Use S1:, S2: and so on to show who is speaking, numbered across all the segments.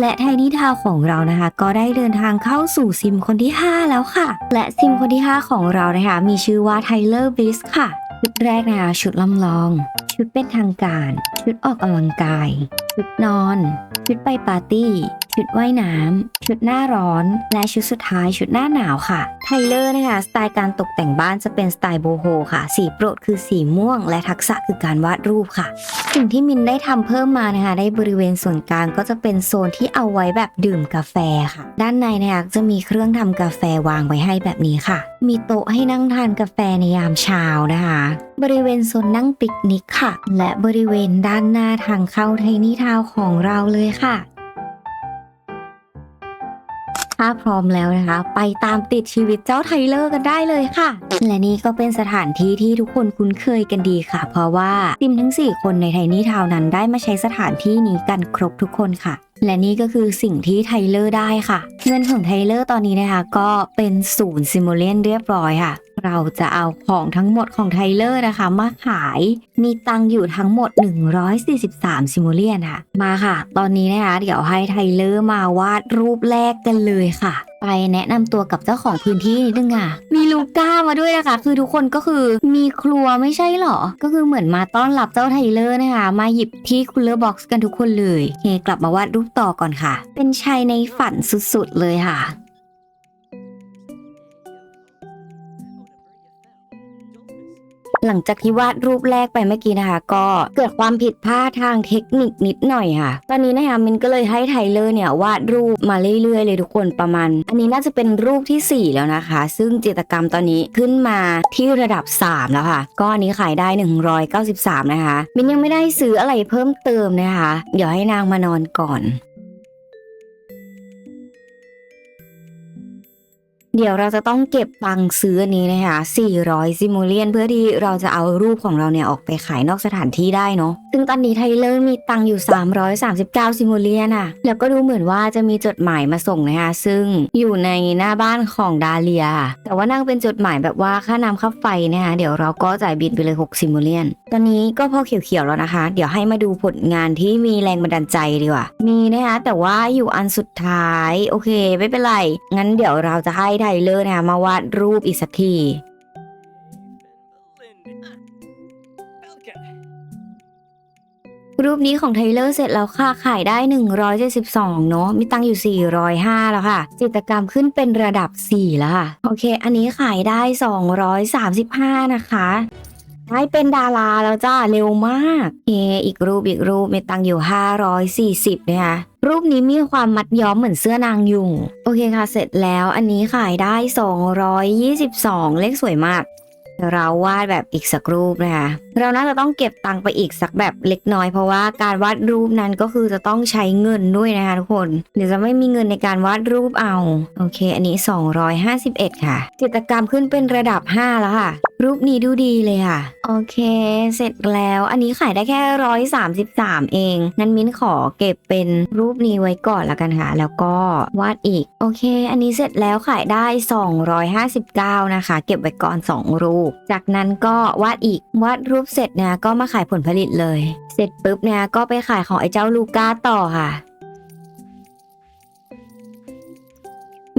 S1: และไทนี่ทาวของเรานะคะ ก็ได้เดินทางเข้าสู่ซิมคนที่ 5 แล้วค่ะ และซิมคนที่ 5 ของเรานะคะ มีชื่อว่าไทเลอร์บิสค่ะ ชุดแรกนะคะชุดลำลอง ชุดเป็นทางการ ชุดออกกำลังกาย ชุดนอน ชุดไปปาร์ตี้ ชุดว่ายน้ำ ชุดหน้าร้อน และชุดสุดท้ายชุดหน้าหนาวค่ะ ไทเลอร์นะคะ สไตล์การตกแต่งบ้านจะเป็นสไตล์โบโฮค่ะ สีโปรดคือสีม่วง และทักษะคือการวาดรูปค่ะ สิ่งที่มินได้ทำเพิ่มมานะคะในบริเวณส่วนกลางก็จะเป็นโซนที่เอาไว้แบบดื่มกาแฟค่ะ ด้านในนะคะจะมีเครื่องทำกาแฟวางไว้ให้แบบนี้ค่ะ มีโต๊ะให้นั่งทานกาแฟในยามเช้านะคะ บริเวณโซนนั่งปิกนิกค่ะ และบริเวณด้านหน้าทางเข้าไทนี่ทาวของเราเลยค่ะ ถ้าพร้อมแล้วนะคะ ไปตามติดชีวิตเจ้าไทเลอร์กันได้เลยค่ะ และนี่ก็เป็นสถานที่ที่ทุกคนคุ้นเคยกันดีค่ะ เพราะว่าทีมทั้ง 4 คนในไทนี่ทาวนั้นได้มาใช้สถานที่นี้กันครบทุกคนค่ะและนี่ก็คือสิ่งที่ไทเลอร์ได้ค่ะ เงินของไทเลอร์ตอนนี้นะคะ ก็เป็นศูนย์ซิมูเลนเรียบร้อยค่ะ เราจะเอาของทั้งหมดของไทเลอร์นะคะ มาขายมีตังอยู่ทั้งหมด 143 ซิมูเลียนค่ะ มาค่ะ ตอนนี้นะคะเดี๋ยวให้ไทเลอร์มาวาดรูปแรกกันเลยค่ะ ไปแนะนำตัวกับเจ้าของพื้นที่นิดนึงอะ มีลูก้ามาด้วยนะคะ คือทุกคนก็คือมีครัวไม่ใช่หรอ ก็คือเหมือนมาต้อนรับเจ้าไทเลอร์นะคะ มาหยิบที่คูลเลอร์บ็อกซ์กันทุกคนเลยโอเคกลับมาวาดรูปต่อก่อนค่ะ เป็นชายในฝันสุดๆเลยค่ะ หลังจากที่วาดรูปแรกไปเมื่อกี้นะคะ ก็เกิดความผิดพลาดทางเทคนิคนิดหน่อยค่ะ ตอนนี้นะคะมินก็เลยให้ไทเลอร์เนี่ยวาดรูปมาเรื่อยๆเลยทุกคนประมาณ อันนี้น่าจะเป็นรูปทีสี่4 แล้วนะคะ ซึ่งจิตกรรมตอนนี้ขึ้นมาที่ระดับ 3 แล้วค่ะก็อันนี้ขายได้ 193 นะคะ มินยังไม่ได้ซื้ออะไรเพิ่มเติมนะคะ เดี๋ยวให้นางมานอนก่อน เดี๋ยวเราจะต้องเก็บตังซื้ออันนี้นะคะ400ซิมูเลียนเพื่อที่เราจะเอารูปของเราเนี่ยออกไปขายนอกสถานที่ได้เนาะซึ่งตอนนี้ไทเลอร์มีตังค์อยู่ 339 ซิมูเลียนอะแล้วก็ดูเหมือนว่าจะมีจดหมายมาส่งนะคะ ซึ่งอยู่ในหน้าบ้านของดาเลีย แต่ว่านั่งเป็นจดหมายแบบว่าค่าน้ำค่าไฟนะคะเดี๋ยวเราก็จ่ายบินไปเลย 6 ซิมูเลียน ตอนนี้ก็พอเขียวๆแล้วนะคะ เดี๋ยวให้มาดูผลงานที่มีแรงบันดาลใจดีกว่า มีนะคะแต่ว่าอยู่อันสุดท้าย โอเค ไม่เป็นไร งั้นเดี๋ยวเราจะให้ไทเลอร์นะคะมาวาดรูปอีกสักที รูปนี้ของไทเลอร์เสร็จแล้วค่ะ ขายได้ 172 เนาะมีตังอยู่ 405 แล้วค่ะจิตกรรมขึ้นเป็นระดับ 4 แล้วค่ะ โอเค อันนี้ขายได้ 235 นะคะได้เป็นดาราแล้วจ้าเร็วมากเออีกรูปอีกรูปมีตังอยู่ 540นะคะรูปนี้มีความมัดย้อมเหมือนเสื้อนางยุง โอเคค่ะ เสร็จแล้วอันนี้ขายได้ 222 เลขสวยมาก เราวาดแบบอีกสักรูปนะคะ เราน่าจะต้องเก็บตังค์ไปอีกสักแบบเล็กน้อยเพราะว่าการวาดรูปนั้นก็คือจะต้องใช้เงินด้วยนะคะทุกคน เดี๋ยวจะไม่มีเงินในการวาดรูปเอา โอเค อันนี้ 251 ค่ะ จิตรกรรมขึ้นเป็นระดับ 5 แล้วค่ะ รูปนี้ดูดีเลยค่ะ โอเค เสร็จแล้ว อันนี้ขายได้แค่133เอง งั้นมิ้นขอเก็บเป็นรูปนี้ไว้ก่อนละกันค่ะ แล้วก็วาดอีก โอเค อันนี้เสร็จแล้วขายได้ 259 นะคะ เก็บไว้ก่อน 2 รูปจากนั้นก็วาดอีกวาดรูปเสร็จเนี่ยก็มาขายผลผลิตเลย เสร็จปุ๊บเนี่ยก็ไปขายของไอ้เจ้าลูก้าต่อค่ะ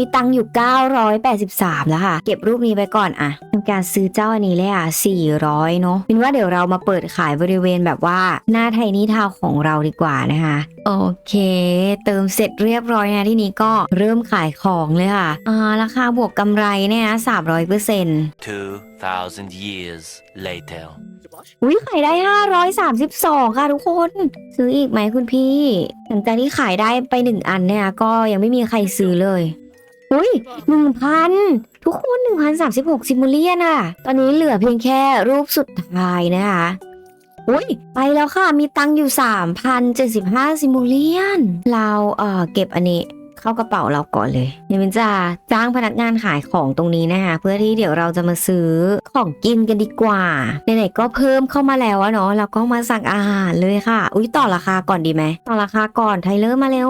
S1: มีตังค์อยู่ 983 แล้วค่ะ เก็บรูปนี้ไปก่อนอะทำการซื้อเจ้าอันนี้เลยอะ 400 เนาะเป็นว่าเดี๋ยวเรามาเปิดขายบริเวณแบบว่าหน้าไทนี่ทาวน์ของเราดีกว่านะคะ โอเค เติมเสร็จเรียบร้อยนะที่นี้ก็เริ่มขายของเลยค่ะอ่าราคาบวกกำไรเนี่ยนะ300เปอร์เซ็นต์
S2: 2,000 years later.
S1: อุ้ยขายได้ 532 ค่ะทุกคน ซื้ออีกไหมคุณพี่ หลังจากที่ขายได้ไปหนึ่งอันเนี่ย ก็ยังไม่มีใครซื้อเลย อุ้ยหนึ่งพันทุกคนหนึ่งพันสามสิบหกซิมูเลียนอะตอนนี้เหลือเพียงแค่รูปสุดท้ายนะคะอุ้ยไปแล้วค่ะ มีตังค์อยู่ 3,075ซิมูเลียน เราเอ่อเก็บอันนี้เข้ากระเป๋าเราก่อนเลยเดี๋ยวมินจะจ้างพนักงานขายของตรงนี้นะคะเพื่อที่เดี๋ยวเราจะมาซื้อของกินกันดีกว่าไหนๆก็เพิ่มเข้ามาแล้วอะเนาะเราก็มาสั่งอาหารเลยค่ะ อุ้ยต่อราคาก่อนดีไหมต่อราคาก่อนไทเลอร์มาเร็ว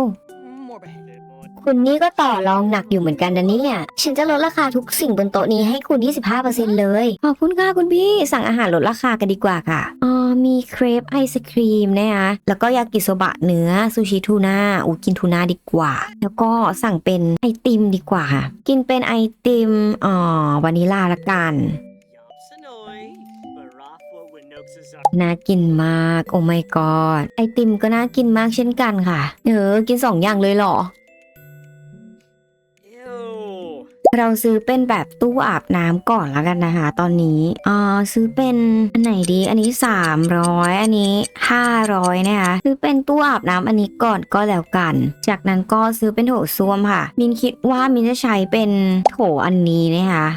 S1: คุณนี่ก็ต่อรองหนักอยู่เหมือนกันนะเนี่ย ฉันจะลดราคาทุกสิ่งบนโต๊ะนี้ให้คุณ 25%เลย ขอบคุณค่ะคุณพี่ สั่งอาหารลดราคากันดีกว่าค่ะอ๋อมีเครปไอศครีมนะคะแล้วก็ยากิโซบะเนื้อซูชิทูน่าอูกินทูน่าดีกว่า แล้วก็สั่งเป็นไอติมดีกว่าค่ะ กินเป็นไอติมอ๋อวานิลาละกัน
S3: Yopsanoi, Barafwa Winoksaza.
S1: น่ากินมาก โอ้ my god ไอติมก็น่ากินมากเช่นกันค่ะ เออ กินสองอย่างเลยเหรอ เราซื้อเป็นแบบตู้อาบน้ำก่อนแล้วกันนะคะ ตอนนี้อ่าซื้อเป็นอันไหนดี อันนี้ 300 อันนี้ 500 นะคะซื้อเป็นตู้อาบน้ำอันนี้ก่อนก็แล้วกัน จากนั้นก็ซื้อเป็นโถส้วมค่ะ มินคิดว่ามินจะใช้เป็นโถอันนี้นะคะ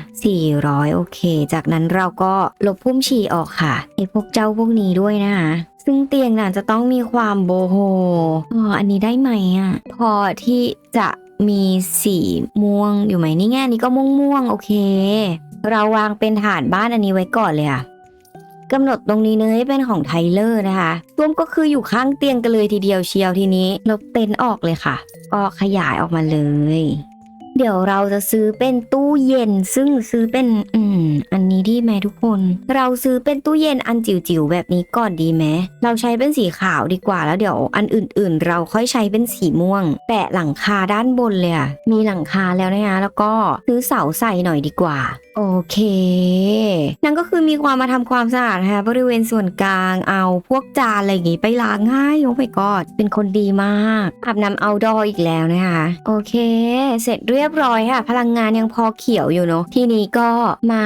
S1: 400 โอเค จากนั้นเราก็ลบพุ่มฉี่ออกค่ะไอพวกเจ้าพวกนี้ด้วยนะคะซึ่งเตียงน่ะจะต้องมีความโบโฮอ๋ออันนี้ได้ไหมอะ พอที่จะ มีสีม่วงอยู่ไหมนี่แง่นี้ก็ม่วงม่วงโอเค เราวางเป็นฐานบ้านอันนี้ไว้ก่อนเลยค่ะกำหนดตรงนี้เนยเป็นของไทเลอร์นะคะร่วมก็คืออยู่ข้างเตียงกันเลยทีเดียวเชียวทีนี้ลบเต็นออกเลยค่ะ ก็ขยายออกมาเลย เดี๋ยวเราจะซื้อเป็นตู้เย็น ซึ่งซื้อเป็นอืมอันนี้ดีไหมทุกคน เราซื้อเป็นตู้เย็นอันจิ๋วๆแบบนี้ก่อนดีไหมเราใช้เป็นสีขาวดีกว่าแล้วเดี๋ยวอันอื่น ๆ เราค่อยใช้เป็นสีม่วง แปะหลังคาด้านบนเลยอะมีหลังคาแล้วนะคะแล้วก็ซื้อเสาใส่หน่อยดีกว่า โอเค นั่นก็คือมีความมาทำความสะอาดนะคะบริเวณส่วนกลางเอาพวกจานอะไรอย่างงี้ไปล้างง่ายโอ้ my god เป็นคนดีมากอาบน้ำเอาดออีกแล้วนะคะโอเค เสร็จเรียบร้อยค่ะ พลังงานยังพอเขียวอยู่เนาะทีนี้ก็มา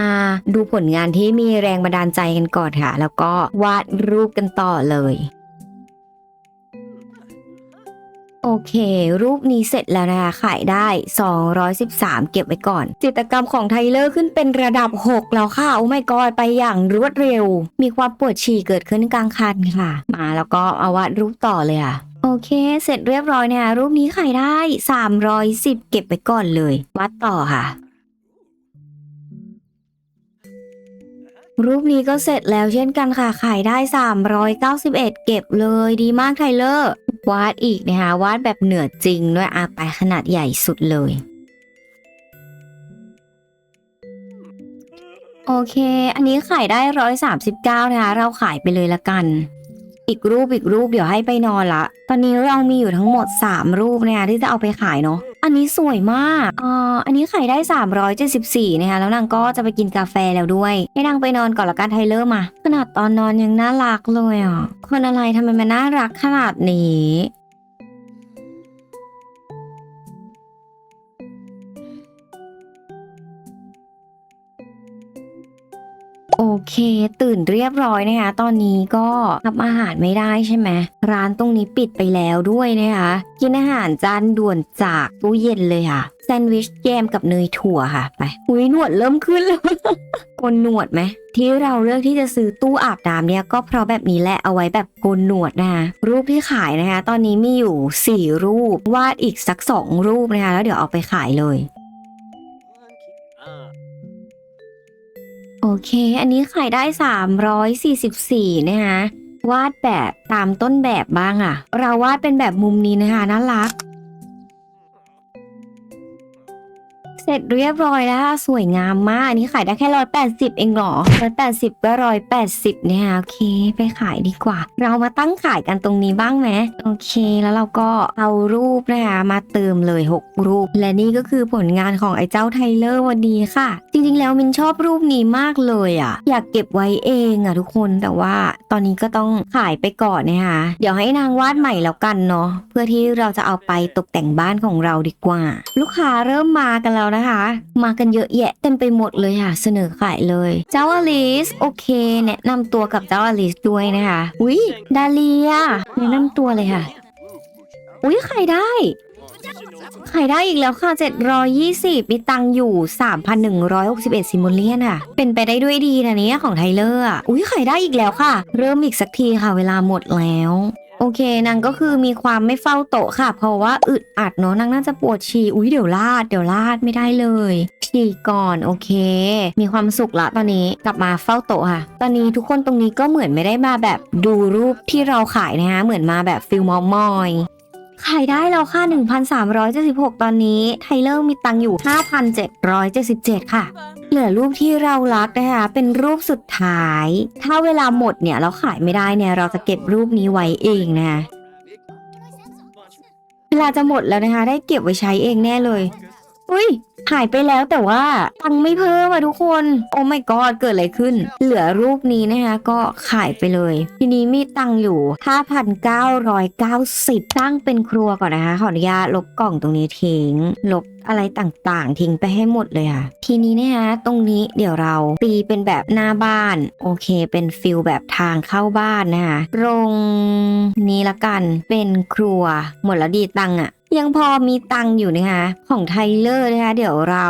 S1: ดูผลงานที่มีแรงบันดาลใจกันก่อนค่ะ แล้วก็วาดรูปกันต่อเลยโอเค รูปนี้เสร็จแล้วนะคะ ขายได้ 213 เก็บไว้ก่อน จิตกรรมของไทเลอร์ขึ้นเป็นระดับ 6 แล้วค่ะ โอ้ไม่กอดไปอย่างรวดเร็ว มีความปวดฉี่เกิดขึ้นกลางคันค่ะ มาแล้วก็เอาวาดรูปต่อเลยค่ะ โอเค เสร็จเรียบร้อยเนี่ย รูปนี้ขายได้ 310 เก็บไว้ก่อนเลย วัดต่อค่ะ รูปนี้ก็เสร็จแล้วเช่นกันค่ะ ขายได้ 391 เก็บเลยดีมากไทเลอร์ วาดอีกนะคะ วาดแบบเหนือจริงด้วยอาไปขนาดใหญ่สุดเลยโอเค อันนี้ขายได้ 139 นะคะ เราขายไปเลยละกัน อีกรูปอีกรูปเดี๋ยวให้ไปนอนละ ตอนนี้เรามีอยู่ทั้งหมด 3 รูปนะคะที่จะเอาไปขายเนาะ อันนี้สวยมากอ่าอันนี้ขายได้ 374นะคะแล้วนางก็จะไปกินกาแฟแล้วด้วย ให้นางไปนอนก่อนละกันไทเลอร์มา ขนาดตอนนอนยังน่ารักเลยอะคนอะไรทำไมมันน่ารักขนาดนี้ โอเค ตื่นเรียบร้อยนะคะ ตอนนี้ก็ทำอาหารไม่ได้ใช่ไหมร้านตรงนี้ปิดไปแล้วด้วยนะคะ กินอาหารจานด่วนจากตู้เย็นเลยค่ะแซนด์วิชแยมกับเนยถั่วค่ะไปอุ้ยหนวดเริ่มขึ้นแล้วโกนหนวดไหมที่เราเลือกที่จะซื้อตู้อาบน้ำเนี่ยก็เพราะแบบนี้แหละเอาไว้แบบโกนหนวดนะคะรูปที่ขายนะคะ ตอนนี้มีอยู่ 4 รูปวาดอีกสัก 2 รูปนะคะ แล้วเดี๋ยวเอาไปขายเลย โอเค อันนี้ขายได้ 344 นะคะ วาดแบบตามต้นแบบบ้างอะเราวาดเป็นแบบมุมนี้นะคะ น่ารัก เสร็จเรียบร้อยแล้วสวยงามมากอันนี้ขายได้แค่ร้อยแปดสิบเองเหรอร้อยแปดสิบก็ร้อยแปดสิบเนี่ยโอเค ไปขายดีกว่า เรามาตั้งขายกันตรงนี้บ้างไหมโอเค แล้วเราก็เอารูปนะคะมาเติมเลย 6 รูป และนี่ก็คือผลงานของไอ้เจ้าไทเลอร์วันนี้ค่ะ จริงๆ แล้วมินชอบรูปนี้มากเลยอะ อยากเก็บไว้เองอะทุกคนแต่ว่าตอนนี้ก็ต้องขายไปก่อนนะคะเดี๋ยวให้นางวาดใหม่แล้วกันเนาะเพื่อที่เราจะเอาไปตกแต่งบ้านของเราดีกว่า ลูกค้าเริ่มมากันแล้วนะคะ มากันเยอะแยะเต็มไปหมดเลยค่ะ เสนอขายเลย เจ้าอลิสโอเค แนะนำตัวกับเจ้าอลิสด้วยนะคะอุ๊ยดาเลียแนะนำตัวเลยค่ะอุ๊ยขายได้ขายได้อีกแล้วค่ะ 720 มีตังอยู่ 3,161ซิโมเลียนค่ะ เป็นไปได้ด้วยดีนะเนี่ยของไทเลอร์อะ อุ้ยขายได้อีกแล้วค่ะ เริ่มอีกสักทีค่ะ เวลาหมดแล้ว โอเคนางก็คือมีความไม่เฝ้าโต๊ะค่ะ เพราะว่าอึดอัดเนาะนางน่าจะปวดฉี่อุ้ยเดี๋ยวลาดเดี๋ยวลาดไม่ได้เลยฉี่ก่อนโอเค มีความสุขละตอนนี้กลับมาเฝ้าโต๊ะค่ะ ตอนนี้ทุกคนตรงนี้ก็เหมือนไม่ได้มาแบบดูรูปที่เราขายนะคะเหมือนมาแบบฟิลมอมอย ขายได้แล้วค่ะ 1,376 ตอนนี้ ไทเลอร์มีตังค์อยู่ 5,777 ค่ะ เหลือรูปที่เรารักนะคะ เป็นรูปสุดท้าย ถ้าเวลาหมดเนี่ย เราขายไม่ได้เนี่ย เราจะเก็บรูปนี้ไว้เองนะคะเวลาจะหมดแล้วนะคะ ได้เก็บไว้ใช้เองแน่เลย อุ้ยหายไปแล้วแต่ว่าตังไม่เพิ่มอะทุกคน โอ้ my god เกิดอะไรขึ้น เหลือรูปนี้นะคะก็ขายไปเลย ทีนี้มีตังอยู่ 5,990 ตั้งเป็นครัวก่อนนะคะ ขออนุญาตลบกล่องตรงนี้ทิ้ง ลบอะไรต่างๆ ทิ้งไปให้หมดเลยค่ะ ทีนี้นะคะตรงนี้เดี๋ยวเราตีเป็นแบบหน้าบ้าน โอเคเป็นฟิลแบบทางเข้าบ้านนะคะตรงนี้ละกันเป็นครัวหมดแล้วดีตังอะ ยังพอมีตังค์อยู่นะคะ ของไทเลอร์นะคะ เดี๋ยวเรา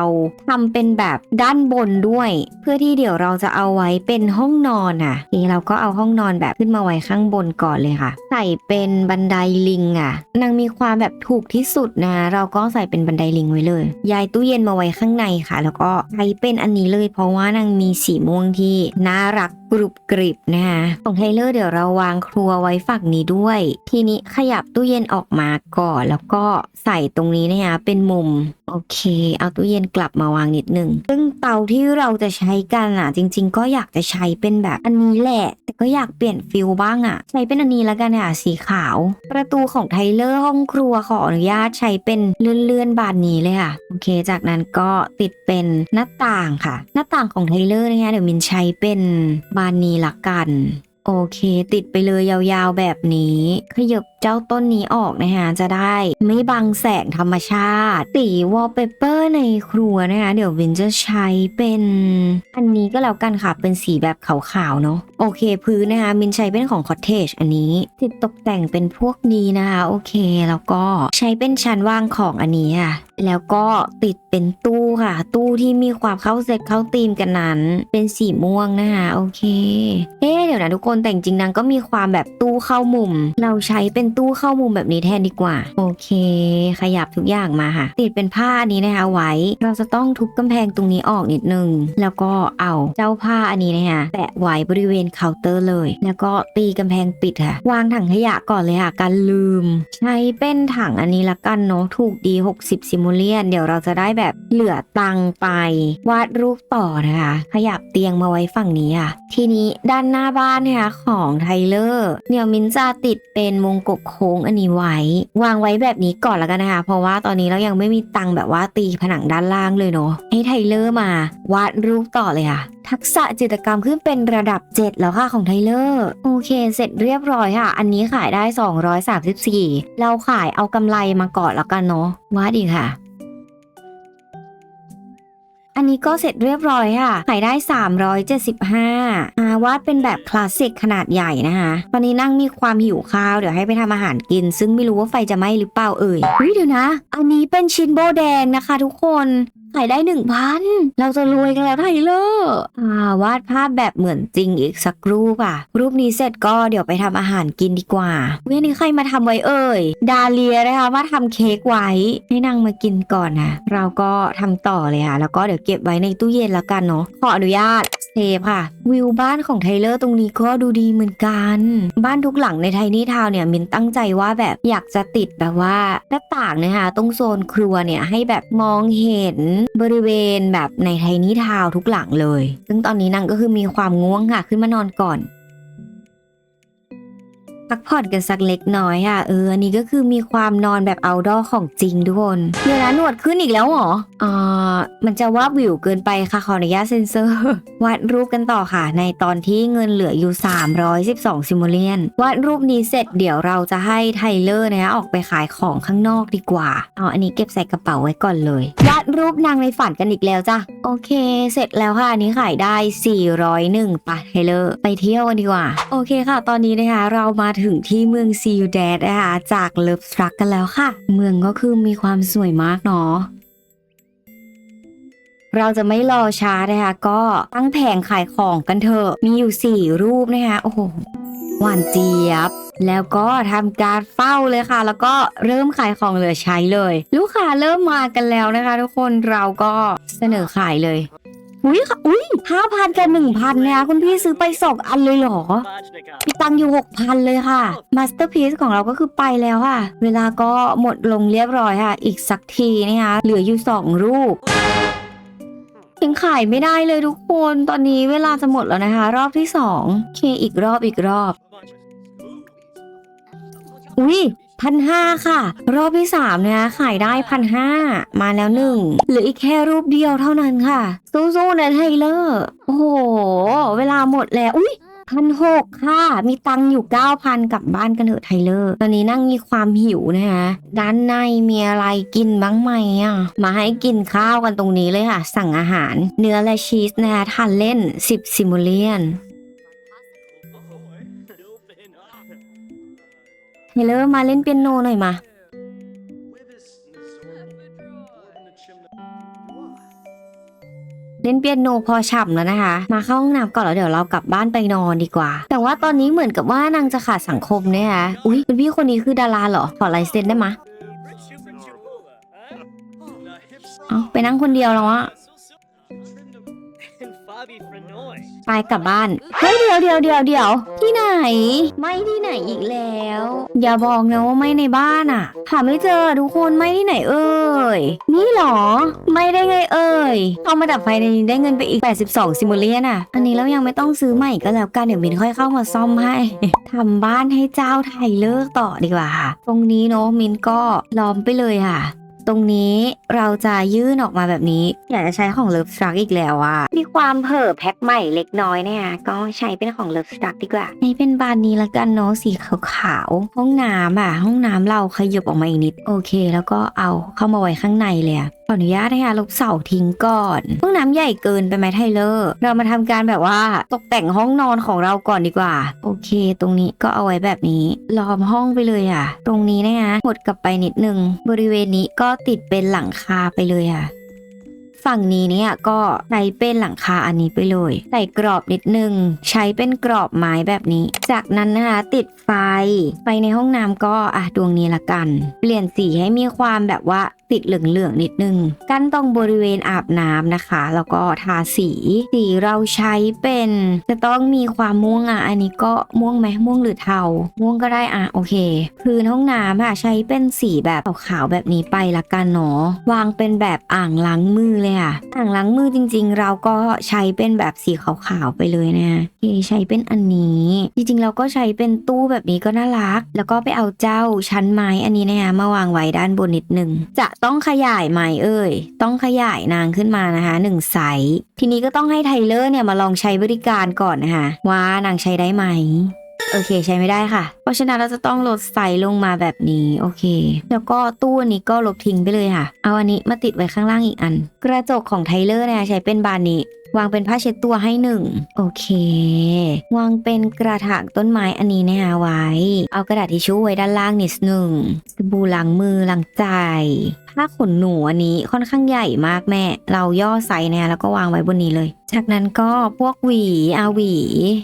S1: ทำเป็นแบบด้านบนด้วย เพื่อที่เดี๋ยวเราจะเอาไว้เป็นห้องนอนอะทีเราก็เอาห้องนอนแบบขึ้นมาไว้ข้างบนก่อนเลยค่ะ ใส่เป็นบันไดลิงอะนางมีความแบบถูกที่สุดนะ เราก็ใส่เป็นบันไดลิงไว้เลยย้ายตู้เย็นมาไว้ข้างในค่ะ แล้วก็ใช้เป็นอันนี้เลย เพราะว่านางมีสีม่วงที่น่ารักกรุบกริบนะคะของไทเลอร์เดี๋ยวเราวางครัวไว้ฝั่งนี้ด้วย ทีนี้ขยับตู้เย็นออกมาก่อนแล้วก็ใส่ตรงนี้นะคะเป็นมุม โอเค เอาตู้เย็นกลับมาวางนิดนึง ซึ่งเตาที่เราจะใช้กันอะ จริง ๆ ก็อยากจะใช้เป็นแบบอันนี้แหละ แต่ก็อยากเปลี่ยนฟิลบ้างอะ ใช้เป็นอันนี้แล้วกันอะสีขาว ประตูของไทเลอร์ห้องครัวขออนุญาตใช้เป็นเลื่อนๆบานนี้เลยค่ะ โอเค จากนั้นก็ติดเป็นหน้าต่างค่ะ หน้าต่างของไทเลอร์นะคะเดี๋ยวมินใช้เป็นบานนี้ละกัน โอเค ติดไปเลยยาวๆแบบนี้ขยับเจ้าต้นนี้ออกนะคะจะได้ไม่บังแสงธรรมชาติ สีวอลเปเปอร์ในครัวนะคะเดี๋ยววินจะใช้เป็น อันนี้ก็แล้วกันค่ะ เป็นสีแบบขาวๆเนาะโอเค พื้นนะคะมินใช้เป็นของคอ t เทจอันนี้ติดตกแต่งเป็นพวกนี้นะคะโอเค แล้วก็ใช้เป็นชั้นวางของอันนี้ค่ะแล้วก็ติดเป็นตู้ค่ะ ตู้ที่มีความเข้าเซตเข้าธีมกันนั้น เป็นสีม่วงนะคะโอเคเอ๊เดี๋ยวนะทุกคนแต่จริงนางก็มีความแบบตู้เข้ามุม เราใช้เป็นตู้เข้ามุมแบบนี้แทนดีกว่า โอเค ขยับทุกอย่างมาค่ะ ติดเป็นผ้านี้นะคะไว้ เราจะต้องทุบกำแพงตรงนี้ออกนิดนึง แล้วก็เอาเจ้าผ้าอันนี้นะคะแปะไว้บริเวณเคาน์เตอร์เลย แล้วก็ตีกำแพงปิดค่ะ วางถังขยะก่อนเลยค่ะการลืม ใช้เป็นถังอันนี้ละกันเนาะถูกดี 60 ซิมูเลียน เดี๋ยวเราจะได้แบบเหลือตังไป วาดรูปต่อนะคะ ขยับเตียงมาไว้ฝั่งนี้อะ ทีนี้ด้านหน้าบ้านนะคะของไทเลอร์ เดี๋ยวมินจะติดเป็นวงกุบโค้งอันนี้ไว้ วางไว้แบบนี้ก่อนแล้วกันนะคะ เพราะว่าตอนนี้เรายังไม่มีตังค์แบบว่าตีผนังด้านล่างเลยเนาะให้ไทเลอร์มาวาดรูปต่อเลยค่ะทักษะจิตรกรรมขึ้นเป็นระดับ 7 แล้วค่ะของไทเลอร์ โอเค เสร็จเรียบร้อยค่ะ อันนี้ขายได้ 234 เราขายเอากำไรมาก่อนแล้วกันเนาะวาดอีกค่ะ อันนี้ก็เสร็จเรียบร้อยค่ะ ขายได้ 375อาวาดเป็นแบบคลาสสิกขนาดใหญ่นะคะตอนนี้นั่งมีความหิวข้าว เดี๋ยวให้ไปทำอาหารกิน ซึ่งไม่รู้ว่าไฟจะไหม้หรือเปล่าเอ่ยเฮ้ยเดี๋ยวนะ อันนี้เป็นชิ้นโบแดงนะคะ ทุกคน ขายได้หนึ่งพันเราจะรวยกันแล้วไทเลอร์อ่าวาดภาพแบบเหมือนจริงอีกสักรูปอะ รูปนี้เสร็จก็เดี๋ยวไปทำอาหารกินดีกว่าเมื่อนี้ใครมาทำไว้เอ่ย ดาเลียนะคะมาทำเค้กไว้ ให้นางมากินก่อนนะเราก็ทำต่อเลยค่ะ แล้วก็เดี๋ยวเก็บไว้ในตู้เย็นแล้วกันเนาะขออนุญาตเซฟค่ะ วิวบ้านของไทเลอร์ตรงนี้ก็ดูดีเหมือนกัน บ้านทุกหลังในไทนี่ทาวน์เนี่ยมินตั้งใจว่าแบบอยากจะติดแบบว่าหน้าต่างนะคะตรงโซนครัวเนี่ยให้แบบมองเห็นบริเวณแบบในไทนี่ทาวทุกหลังเลย ซึ่งตอนนี้นางก็คือมีความง่วงค่ะ ขึ้นมานอนก่อน พักผ่อนกันสักเล็กน้อยค่ะเอออันนี้ก็คือมีความนอนแบบเอาดอของจริงทุกคนเดี๋ยวนะหนวดขึ้นอีกแล้วเหรออ่ามันจะว่าบวิวเกินไปค่ะขออนุญาตเซ็นเซอร์วาดรูปกันต่อค่ะ ในตอนที่เงินเหลืออยู่ 312ซิมูเลียนวาดรูปนี้เสร็จเดี๋ยวเราจะให้ไทเลอร์นะคะออกไปขายของข้างนอกดีกว่าเอาอันนี้เก็บใส่กระเป๋าไว้ก่อนเลยวาดรูปนางในฝันกันอีกแล้วจ้ะโอเค เสร็จแล้วค่ะอันนี้ขายได้ 401ปะไทเลอร์ไปเที่ยวกันดีกว่า โอเคค่ะ ตอนนี้นะคะเรามาถึงที่เมืองซีลแดดนะคะจากเลิฟสตรักกันแล้วค่ะ เมืองก็คือมีความสวยมากเนาะเราจะไม่รอช้านะคะก็ตั้งแผงขายของกันเถอะมีอยู่ 4 รูปนะคะโอ้โหหวานเจี๊ยบ แล้วก็ทำการเฝ้าเลยค่ะ แล้วก็เริ่มขายของเหลือใช้เลย ลูกค้าเริ่มมากันแล้วนะคะ ทุกคนเราก็เสนอขายเลย อุ้ยค่ะอุ้ยห้าพันกับหนึ่งพันนะคะคุณพี่ซื้อไปสองอันเลยเหรอมีตังค์อยู่หกพันเลยค่ะมาสเตอร์พี e ของเราก็คือไปแล้วค่ะ เวลาก็หมดลงเรียบร้อยค่ะ อีกสักทีนะคะเหลืออยู่สองรูปยังขายไม่ได้เลยทุกคน ตอนนี้เวลาจะหมดแล้วนะคะ รอบที่สองเคอีกรอบอีกรอบ อุ้ย พันห้าค่ะ รอบที่สามนะคะขายได้พันห้ามาแล้วหนึ่งหลืออีกแค่รูปเดียวเท่านั้นค่ะ สู้ๆนะไทเลอร์โอ้โห เวลาหมดแล้วอุ้ยพันหกค่ะ มีตังอยู่เก้าพันกลับบ้านกันเถอะไทเลอร์ ตอนนี้นั่งมีความหิวนะคะด้านในมีอะไรกินบ้างไหมอะ มาให้กินข้าวกันตรงนี้เลยค่ะ สั่งอาหาร เนื้อและชีสนะคะทานเล่น 10 ซิมูเลียน ไทเลอร์มาเล่นเปียโนหน่อยมาเล่นเปียโนพอฉ่ำแล้วนะคะ มาเข้าห้องน้ำก่อนแล้วเดี๋ยวเรากลับบ้านไปนอนดีกว่า แต่ว่าตอนนี้เหมือนกับว่านางจะขาดสังคมเนี่ยคะอุ้ยคุณพี่คนนี้คือดาราเหรอ ขอลายเซ็นได้ไหมเอ้าไปนั่งคนเดียวแล้วอะ ไปกลับบ้าน เฮ้ยเดี๋ยวเดี๋ยวเดี๋ยวเดี๋ยวที่ไหน ไม่ที่ไหนอีกแล้ว อย่าบอกนะว่าไม่ในบ้านอะ หาไม่เจอทุกคนไม่ที่ไหนเอ่ย นี่หรอ ไม่ได้ไงเอ่ย เอามาดับไฟในนี้ได้เงินไปอีก 82 ซิมูเลียนอะ อันนี้แล้วยังไม่ต้องซื้อใหม่ก็แล้วกันเดี๋ยวมินค่อยเข้ามาซ่อมให้ทำบ้านให้เจ้าไทยเลิกต่อดีกว่าค่ะ ตรงนี้เนาะมินก็ล้อมไปเลยค่ะ ตรงนี้เราจะยื่นออกมาแบบนี้ อยากจะใช้ของ Love Struck อีกแล้วอะมีความเผ่อแพ็คใหม่เล็กน้อยเนี่ยก็ใช้เป็นของ Love Struck ดีกว่าให้เป็นบานนี้ละกันเนาะสีขาวๆห้องน้ำอะห้องน้ำเราขยับออกมาอีกนิด โอเค แล้วก็เอาเข้ามาไว้ข้างในเลยอะ ขออนุญาตนะคะลบเสาทิ้งก่อนห้องน้ำใหญ่เกินไปไหมไทเลอร์ เรามาทำการแบบว่าตกแต่งห้องนอนของเราก่อนดีกว่า โอเค ตรงนี้ก็เอาไว้แบบนี้ ล้อมห้องไปเลยอะ ตรงนี้นะคะหดกลับไปนิดนึง บริเวณนี้ก็ติดเป็นหลังคาไปเลยอะ ฝั่งนี้เนี่ยก็ใช้เป็นหลังคาอันนี้ไปเลย ใส่กรอบนิดนึง ใช้เป็นกรอบไม้แบบนี้ จากนั้นนะคะติดไฟ ไฟในห้องน้ำก็อะดวงนี้ละกัน เปลี่ยนสีให้มีความแบบว่าติดเหลืองๆนิดนึง กั้นตรงบริเวณอาบน้ำนะคะ แล้วก็ทาสี สีเราใช้เป็น จะต้องมีความม่วงอะ อันนี้ก็ม่วงไหมม่วงหรือเทา ม่วงก็ได้อะ โอเค พื้นห้องน้ำอะใช้เป็นสีแบบขาวๆแบบนี้ไปละกันเนาะ วางเป็นแบบอ่างล้างมือเลยอะอ่างล้างมือจริง ๆ เราก็ใช้เป็นแบบสีขาวๆไปเลยนะโอเคใช้เป็นอันนี้ จริงๆ เราก็ใช้เป็นตู้แบบนี้ก็น่ารัก แล้วก็ไปเอาเจ้าชั้นไม้อันนี้นะคะมาวางไว้ด้านบนนิดนึง จะต้องขยายไหมเอ่ย ต้องขยายนางขึ้นมานะคะหนึ่งไซส์ทีนี้ก็ต้องให้ไทเลอร์เนี่ยมาลองใช้บริการก่อนนะคะว่านางใช้ได้ไหม โอเคใช้ไม่ได้ค่ะ เพราะฉะนั้นเราจะต้องลดไซส์ลงมาแบบนี้ โอเค แล้วก็ตู้อันนี้ก็ลบทิ้งไปเลยค่ะ เอาอันนี้มาติดไว้ข้างล่างอีกอัน กระจกของไทเลอร์เนี่ยใช้เป็นบานนี้ วางเป็นผ้าเช็ดตัวให้หนึ่งโอเค วางเป็นกระถางต้นไม้อันนี้นะคะไว้ เอากระดาษทิชชู่ไว้ด้านล่างนิดหนึ่งสบู่ล้างมือล้างใจผ้าขนหนูอันนี้ค่อนข้างใหญ่มากแม่ เราย่อไซส์เนี่ยแล้วก็วางไว้บนนี้เลย จากนั้นก็พวกหวีอาหวี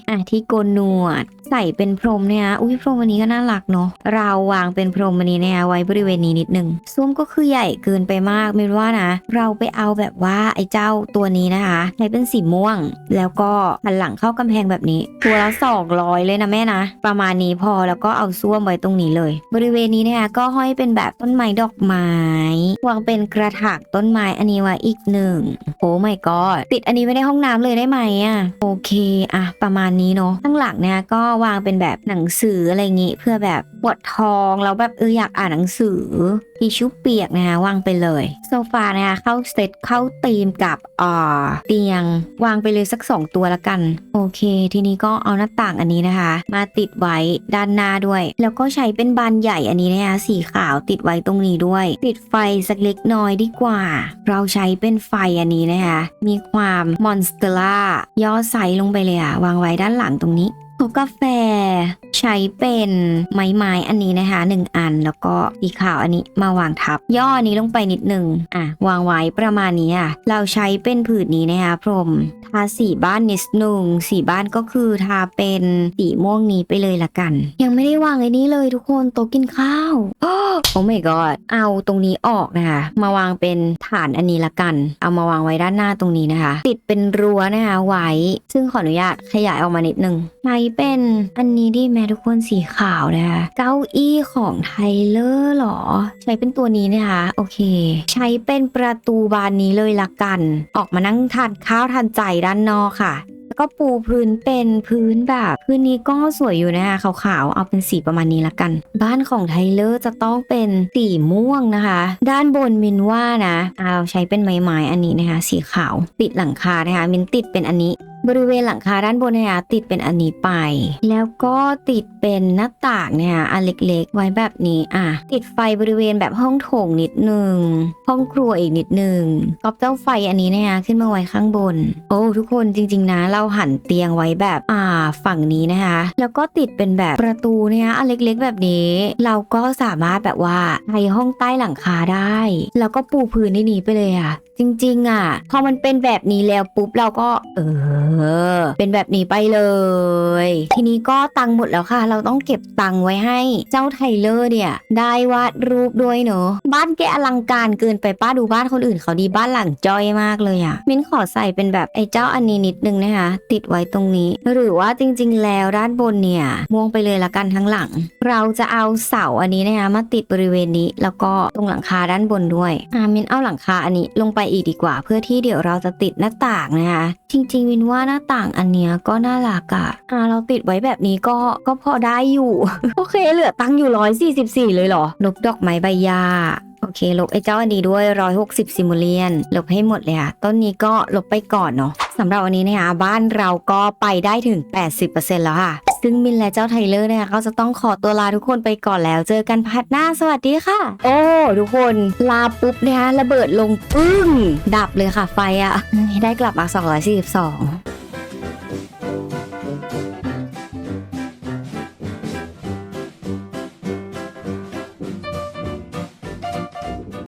S1: อะที่โกนหนวดใส่เป็นพรมเนี่ยอุ้ยพรมอันนี้ก็น่ารักเนาะเราวางเป็นพรมอันนี้เนี่ยไว้บริเวณนี้นิดนึงส้วมก็คือใหญ่เกินไปมากไม่รู้ว่านะ เราไปเอาแบบว่าไอ้เจ้าตัวนี้นะคะใช้เป็นสีม่วง แล้วก็หันหลังเข้ากำแพงแบบนี้ ตัวละสองร้อยเลยนะแม่นะ ประมาณนี้พอแล้วก็เอาส้วมไว้ตรงนี้เลย บริเวณนี้เนี่ยก็ห้อยเป็นแบบต้นไม้ดอกไม้วางเป็นกระถางต้นไม้อันนี้ไว้อีกหนึ่งโอ้ไม่ก็ติดอันนี้ไว้ในห้องน้ำเลยได้ไหมอะโอเคอะประมาณนี้เนาะข้างหลังเนี่ยก็วางเป็นแบบหนังสืออะไรงี้ เพื่อแบบปวดท้องแล้วแบบเอออยากอ่านหนังสือทิชชู่เปียกนะคะวางไปเลยโซฟานะคะเข้าเซตเข้าธีมกับอ่าเตียง วางไปเลยสักสองตัวละกัน โอเค ทีนี้ก็เอาหน้าต่างอันนี้นะคะ มาติดไว้ด้านหน้าด้วย แล้วก็ใช้เป็นบานใหญ่อันนี้นะคะสีขาวติดไว้ตรงนี้ด้วย ติดไฟสักเล็กน้อยดีกว่า เราใช้เป็นไฟอันนี้นะคะ มีความมอนสเตอร่าย่อไซส์ลงไปเลยอะวางไว้ด้านหลังตรงนี้ โซต๊ะกาแฟ ใช้เป็นไม้ไม้อันนี้นะคะหนึ่งอันแล้วก็สีขาวอันนี้มาวางทับ ย่ออนนี้ลงไปนิดหนึ่งอะวางไว้ประมาณนี้อะเราใช้เป็นผืนนี้นะคะพรมทาสีบ้านนิดหนึ่งสีบ้านก็คือทาเป็นสีม่วงนี้ไปเลยละกัน ยังไม่ได้วางไอ้นี้เลยทุกคนโต๊ะกินข้าวโอ้ my god เอาตรงนี้ออกนะคะมาวางเป็นฐานอันนี้ละกัน เอามาวางไว้ด้านหน้าตรงนี้นะคะ ติดเป็นรั้วนะคะไว้ ซึ่งขออนุญาตขยายออกมานิดนึงใช้เป็นอันนี้ดีแม่ทุกคนสีขาวนะคะเก้าอี้ของไทเลอร์หรอ ใช้เป็นตัวนี้นะคะโอเค ใช้เป็นประตูบานนี้เลยละกัน ออกมานั่งทานข้าวทานใจด้านนอกค่ะแล้วก็ปูพื้นเป็นพื้นแบบพื้นนี้ก็สวยอยู่นะคะขาวๆเอาเป็นสีประมาณนี้ละกัน บ้านของไทเลอร์จะต้องเป็นสีม่วงนะคะ ด้านบนมินว่านะเอาใช้เป็นไม้ๆอันนี้นะคะ สีขาวติดหลังคานะคะมินติดเป็นอันนี้ บริเวณหลังคาด้านบนเนยนะคะติดเป็นอันนี้ไป แล้วก็ติดเป็นหน้าต่างเนี่ยอันเล็กๆ ไว้แบบนี้อะติดไฟบริเวณแบบห้องโถงนิดนึง ห้องครัวอีกนิดนึงกอบเจ้าไฟอันนี้เนี่ยขึ้นมาไว้ข้างบน โอ้ทุกคนจริง ๆ นะ เราหันเตียงไว้แบบอ่าฝั่งนี้นะคะ แล้วก็ติดเป็นแบบประตูเนี่ยอันเล็กๆ แบบนี้ เราก็สามารถแบบว่าใช้ห้องใต้หลังคาได้ แล้วก็ปูพื้นได้นี้ไปเลยอะจริง ๆ อะ พอมันเป็นแบบนี้แล้วปุ๊บเราก็เออเป็นแบบนี้ไปเลย ทีนี้ก็ตังค์หมดแล้วค่ะ เราต้องเก็บตังค์ไว้ให้เจ้าไทเลอร์เนี่ย ได้วาดรูปด้วยเนอะบ้านแกอลังการเกินไปป้าดูบ้านคนอื่นเขาดีบ้านหลังจ้อยมากเลยอะมิ้นขอใส่เป็นแบบไอ้เจ้าอันนี้นิดนึงนะคะ ติดไว้ตรงนี้ หรือว่าจริงๆ แล้วด้านบนเนี่ยม่วงไปเลยละกันทั้งหลัง เราจะเอาเสาอันนี้นะคะมาติดบริเวณนี้แล้วก็ตรงหลังคาด้านบนด้วยอ่ามินเอาหลังคาอันนี้ลงไปอีกดีกว่า เพื่อที่เดี๋ยวเราจะติดหน้าต่างนะคะ จริงๆมินว่าหน้าต่างอันเนี้ยก็น่ารักอะอ่าเราติดไว้แบบนี้ก็ก็พอได้อยู่ โอเคเหลือตังค์อยู่144เลยเหรอลบดอกไม้ใบหญ้าโอเค ลบไอ้เจ้าอันนี้ด้วย 160 ซิมูเลียน ลบให้หมดเลยอะต้นนี้ก็ลบไปก่อนเนาะสำหรับวันนี้นะคะบ้านเราก็ไปได้ถึง 80%แล้วค่ะ ซึ่งมินและเจ้าไทเลอร์นี่ยก็จะต้องขอตัวลาทุกคนไปก่อนแล้ว เจอกันพัดหน้าสวัสดีค่ะ โอ้ทุกคนลาปุ๊บนะคะระเบิดลงปึ้ง ดับเลยค่ะไฟอะได้กลับมา 242